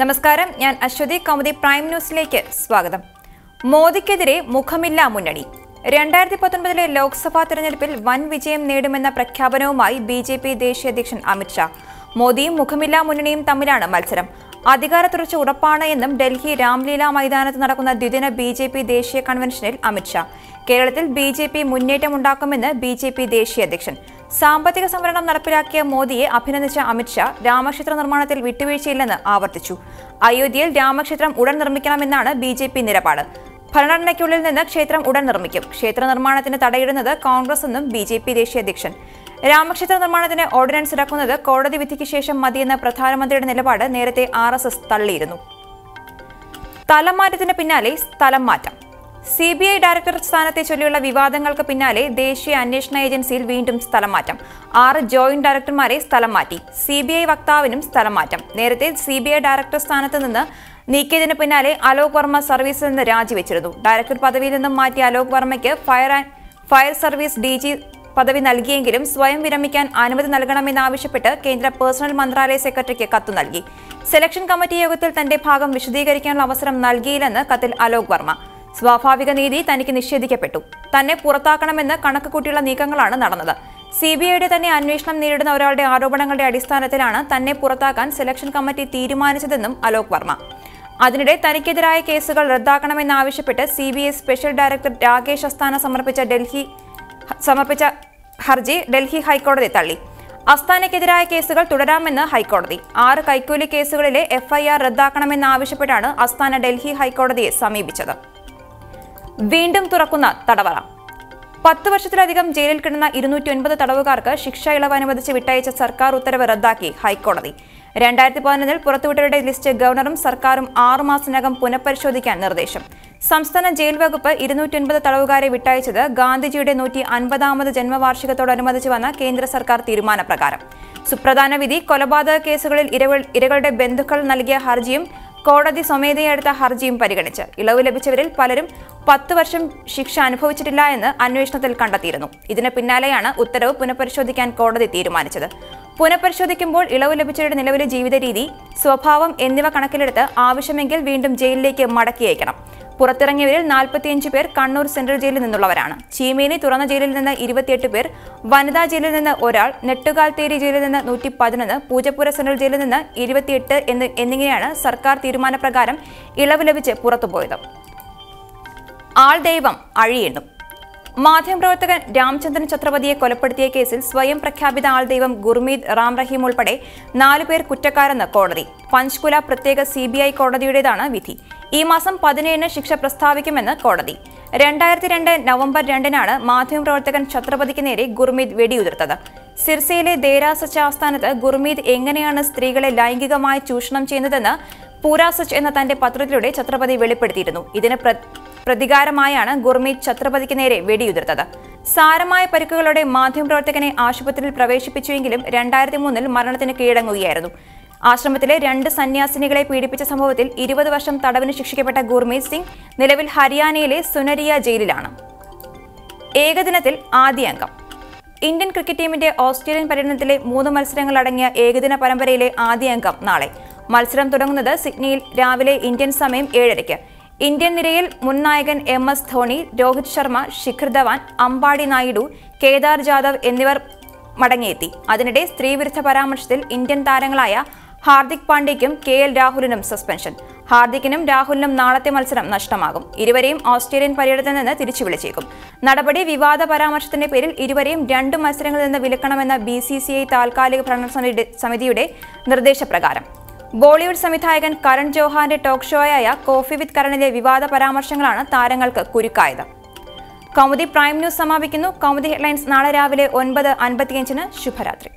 നമസ്കാരം ഞാൻ അശ്വതി കൗമുദി പ്രൈം ന്യൂസിലേക്ക് സ്വാഗതം. മോദിക്കെതിരെ മുഖമില്ല മുന്നണി. രണ്ടായിരത്തി പത്തൊൻപതിലെ ലോക്സഭാ തെരഞ്ഞെടുപ്പിൽ വൻ വിജയം നേടുമെന്ന പ്രഖ്യാപനവുമായി ബി ജെ പി ദേശീയ അധ്യക്ഷൻ അമിത്ഷാ മോദിയും മുഖമില്ല മുന്നണിയും തമ്മിലാണ് മത്സരം. അധികാര തുടർച്ച ഉറപ്പാണ് എന്നും ഡൽഹി രാംലീല മൈതാനത്ത് നടക്കുന്ന ദ്വിദിന ബി ജെ പി ദേശീയ കൺവെൻഷനിൽ അമിത്ഷാ കേരളത്തിൽ ബി ജെ പി മുന്നേറ്റമുണ്ടാക്കുമെന്ന് ബി ജെ പി ദേശീയ അധ്യക്ഷൻ. സാമ്പത്തിക സംവരണം നടപ്പിലാക്കിയ മോദിയെ അഭിനന്ദിച്ച അമിത്ഷാ രാമക്ഷേത്ര നിർമ്മാണത്തിൽ വിട്ടുവീഴ്ചയില്ലെന്ന് ആവർത്തിച്ചു. അയോധ്യയിൽ രാമക്ഷേത്രം ഉടൻ നിർമ്മിക്കണമെന്നാണ് ബി ജെ പി നിലപാട്. ഭരണഘടനയ്ക്കുള്ളിൽ നിന്ന് ക്ഷേത്രം ഉടൻ നിർമ്മിക്കും. ക്ഷേത്ര നിർമ്മാണത്തിന് തടയിടുന്നത് കോൺഗ്രസ് എന്നും ബി ജെ പി ദേശീയ അധ്യക്ഷൻ. രാമക്ഷേത്ര നിർമ്മാണത്തിന് ഓർഡിനൻസ് ഇറക്കുന്നത് കോടതി വിധിക്ക് ശേഷം മതിയെന്ന പ്രധാനമന്ത്രിയുടെ നിലപാട് നേരത്തെ ആർ തള്ളിയിരുന്നു. സ്ഥലംമാറ്റത്തിന് പിന്നാലെ സ്ഥലം മാറ്റം. സി ബി ഐ ഡയറക്ടർ സ്ഥാനത്തെ ചൊല്ലിയുള്ള വിവാദങ്ങൾക്ക് പിന്നാലെ ദേശീയ അന്വേഷണ ഏജൻസിയിൽ വീണ്ടും സ്ഥലം മാറ്റം. ആറ് ജോയിന്റ് ഡയറക്ടർമാരെ സ്ഥലം മാറ്റി. സി ബി ഐ വക്താവിനും സ്ഥലം മാറ്റം. നേരത്തെ സി ബി ഐ ഡയറക്ടർ സ്ഥാനത്ത് നിന്ന് നീക്കിയതിന് പിന്നാലെ അലോക് വർമ്മ സർവീസിൽ നിന്ന് രാജിവെച്ചിരുന്നു. ഡയറക്ടർ പദവിയിൽ നിന്നും മാറ്റിയ Alok വർമ്മയ്ക്ക് fire and fire service D G പദവി നൽകിയെങ്കിലും സ്വയം വിരമിക്കാൻ അനുമതി നൽകണമെന്നാവശ്യപ്പെട്ട് കേന്ദ്ര പേഴ്സണൽ മന്ത്രാലയ സെക്രട്ടറിക്ക് കത്ത് നൽകി. സെലക്ഷൻ കമ്മിറ്റി യോഗത്തിൽ തന്റെ ഭാഗം വിശദീകരിക്കാനുള്ള അവസരം നൽകിയില്ലെന്ന് കത്തിൽ അലോക് വർമ്മ. സ്വാഭാവിക നീതി തനിക്ക് നിഷേധിക്കപ്പെട്ടു. തന്നെ പുറത്താക്കണമെന്ന് കണക്ക് കൂട്ടിയുള്ള നീക്കങ്ങളാണ് നടന്നത്. സി ബി ഐയുടെ തന്നെ അന്വേഷണം നേരിടുന്ന ഒരാളുടെ ആരോപണങ്ങളുടെ അടിസ്ഥാനത്തിലാണ് തന്നെ പുറത്താക്കാൻ സെലക്ഷൻ കമ്മിറ്റി തീരുമാനിച്ചതെന്നും അലോക് വർമ്മ. അതിനിടെ തനിക്കെതിരായ കേസുകൾ റദ്ദാക്കണമെന്നാവശ്യപ്പെട്ട് C B I special director Rakesh Asthana സമർപ്പിച്ച ഡൽഹി സമർപ്പിച്ച ഹർജി ഡൽഹി ഹൈക്കോടതി തള്ളി. അസ്താനയ്ക്കെതിരായ കേസുകൾ തുടരാമെന്ന് ഹൈക്കോടതി. ആറ് കൈക്കൂലി കേസുകളിലെ എഫ്ഐആർ റദ്ദാക്കണമെന്നാവശ്യപ്പെട്ടാണ് അസ്താന ഡൽഹി ഹൈക്കോടതിയെ സമീപിച്ചത്. വീണ്ടും തുറക്കുന്ന തടവറ. പത്ത് വർഷത്തിലധികം ജയിലിൽ കിടന്ന ഇരുന്നൂറ്റി ഒൻപത് തടവുകാർക്ക് ശിക്ഷ ഇളവ് അനുവദിച്ച് വിട്ടയച്ച സർക്കാർ ഉത്തരവ് റദ്ദാക്കി ഹൈക്കോടതി. രണ്ടായിരത്തി പതിനൊന്നിൽ പുറത്തുവിട്ടവരുടെ ലിസ്റ്റ് ഗവർണറും സർക്കാരും ആറുമാസത്തിനകം പുനഃപരിശോധിക്കാൻ നിർദ്ദേശം. സംസ്ഥാന ജയിൽ വകുപ്പ് ഇരുന്നൂറ്റി തടവുകാരെ വിട്ടയച്ചത് ഗാന്ധിജിയുടെ നൂറ്റി അൻപതാമത് ജന്മവാർഷികത്തോടനുബന്ധിച്ച് വന്ന കേന്ദ്ര സർക്കാർ തീരുമാനപ്രകാരം. സുപ്രധാന വിധി കൊലപാതക കേസുകളിൽ ഇരകളുടെ ബന്ധുക്കൾ നൽകിയ ഹർജിയും കോടതി സ്വമേധയെടുത്ത ഹർജിയും പരിഗണിച്ച്. ഇളവ് ലഭിച്ചവരിൽ പലരും പത്ത് വർഷം ശിക്ഷ അനുഭവിച്ചിട്ടില്ല എന്ന് അന്വേഷണത്തിൽ കണ്ടെത്തിയിരുന്നു. ഇതിന് പിന്നാലെയാണ് ഉത്തരവ് പുനഃപരിശോധിക്കാൻ കോടതി തീരുമാനിച്ചത്. പുനഃപരിശോധിക്കുമ്പോൾ ഇളവ് ലഭിച്ചവരുടെ നിലവിലെ ജീവിത രീതി സ്വഭാവം എന്നിവ കണക്കിലെടുത്ത് ആവശ്യമെങ്കിൽ വീണ്ടും ജയിലിലേക്ക് മടക്കി അയക്കണം. പുറത്തിറങ്ങിയവരിൽ നാൽപ്പത്തിയഞ്ച് പേർ കണ്ണൂർ സെൻട്രൽ ജയിലിൽ നിന്നുള്ളവരാണ്. ചീമേനി തുറന്ന ജയിലിൽ നിന്ന് ഇരുപത്തിയെട്ട് പേർ വനിതാ ജയിലിൽ നിന്ന് ഒരാൾ നെട്ടുകാൽത്തേരി ജയിലിൽ നിന്ന് നൂറ്റി പതിനൊന്ന് പൂജപ്പുര സെൻട്രൽ ജയിലിൽ നിന്ന് ഇരുപത്തിയെട്ട് എന്ന് എന്നിങ്ങനെയാണ് സർക്കാർ തീരുമാനപ്രകാരം ഇളവ് ലഭിച്ച് പുറത്തുപോയത്. ആൾ ദൈവം അഴിയെണ്ണും. മാധ്യമപ്രവർത്തകൻ രാംചന്ദ്രൻ ഛത്രപതിയെ കൊലപ്പെടുത്തിയ കേസിൽ സ്വയം പ്രഖ്യാപിത ആൾ ദൈവം ഗുർമീത് റാം റഹീം ഉൾപ്പെടെ നാലുപേർ കുറ്റക്കാരെന്ന് കോടതി. പഞ്ച്കുല പ്രത്യേക സി ബി ഐ കോടതിയുടേതാണ് വിധി. ഈ മാസം പതിനേഴിന് ശിക്ഷ പ്രസ്താവിക്കുമെന്ന് കോടതി. രണ്ടായിരത്തി രണ്ട് നവംബർ രണ്ടിനാണ് മാധ്യമപ്രവർത്തകൻ ഛത്രപതിക്ക് നേരെ ഗുർമീത് വെടിയുതിർത്തത്. സിർസയിലെ ദേരാസച്ച ആസ്ഥാനത്ത് ഗുർമീത് എങ്ങനെയാണ് സ്ത്രീകളെ ലൈംഗികമായി ചൂഷണം ചെയ്യുന്നതെന്ന് പൂരാസച്ച് എന്ന തന്റെ പത്രത്തിലൂടെ ഛത്രപതി വെളിപ്പെടുത്തിയിരുന്നു. ഇതിന് പ്ര- പ്രതികാരമായാണ് ഗുർമീത് ഛത്രപതിക്ക് നേരെ വെടിയുതിർത്തത്. സാരമായ പരിക്കുകളോടെ മാധ്യമപ്രവർത്തകനെ ആശുപത്രിയിൽ പ്രവേശിപ്പിച്ചുവെങ്കിലും രണ്ടായിരത്തി മൂന്നിൽ മരണത്തിന് കീഴടങ്ങുകയായിരുന്നു. ആശ്രമത്തിലെ രണ്ട് സന്യാസിനികളെ പീഡിപ്പിച്ച സംഭവത്തിൽ ഇരുപത് വർഷം തടവിന് ശിക്ഷിക്കപ്പെട്ട ഗുർമീത് സിംഗ് നിലവിൽ ഹരിയാനയിലെ സുനരിയ ജയിലിലാണ്. ഏകദിനത്തിൽ ആദ്യ അംഗം ഇന്ത്യൻ ക്രിക്കറ്റ് ടീമിന്റെ ഓസ്ട്രേലിയൻ പര്യടനത്തിലെ മൂന്ന് മത്സരങ്ങളടങ്ങിയ ഏകദിന പരമ്പരയിലെ ആദ്യ അംഗം നാളെ. മത്സരം തുടങ്ങുന്നത് സിഡ്നിയിൽ രാവിലെ ഇന്ത്യൻ സമയം ഏഴരയ്ക്ക്. ഇന്ത്യൻ നിരയിൽ മുൻ നായകൻ എം എസ് ധോണി രോഹിത് ശർമ്മ ശിഖർ ധവാൻ അമ്പാടി നായിഡു കേദാർ ജാദവ് എന്നിവർ മടങ്ങിയെത്തി. അതിനിടെ സ്ത്രീവിരുദ്ധ പരാമർശത്തിൽ ഇന്ത്യൻ താരങ്ങളായ ഹാർദിക് പാണ്ഡ്യയ്ക്കും കെ എൽ രാഹുലിനും സസ്പെൻഷൻ. ഹാർദിക്കിനും രാഹുലിനും നാളത്തെ മത്സരം നഷ്ടമാകും. ഇരുവരെയും ഓസ്ട്രേലിയൻ പര്യടനത്തിൽ നിന്ന് തിരിച്ചു വിളിച്ചേക്കും നടപടി വിവാദ പരാമർശത്തിന്റെ പേരിൽ ഇരുവരെയും രണ്ട് മത്സരങ്ങളിൽ നിന്ന് വിലക്കണമെന്ന ബി സി സി ഐ താൽക്കാലിക ഭരണ സമിതി- സമിതിയുടെ നിർദ്ദേശപ്രകാരം. ബോളിവുഡ് സംവിധായകൻ കരൺ ജോഹാന്റെ ടോക്ക് ഷോയായ കോഫി വിത്ത് കരണിലെ വിവാദ പരാമർശങ്ങളാണ് താരങ്ങൾക്ക് കുരുക്കായത്. കൗമുദി പ്രൈം ന്യൂസ് സമാപിക്കുന്നു. കൗമുദി ഹെഡ്ലൈൻസ് നാളെ രാവിലെ ഒൻപത് അൻപത്തിയഞ്ചിന് ശുഭരാത്രി.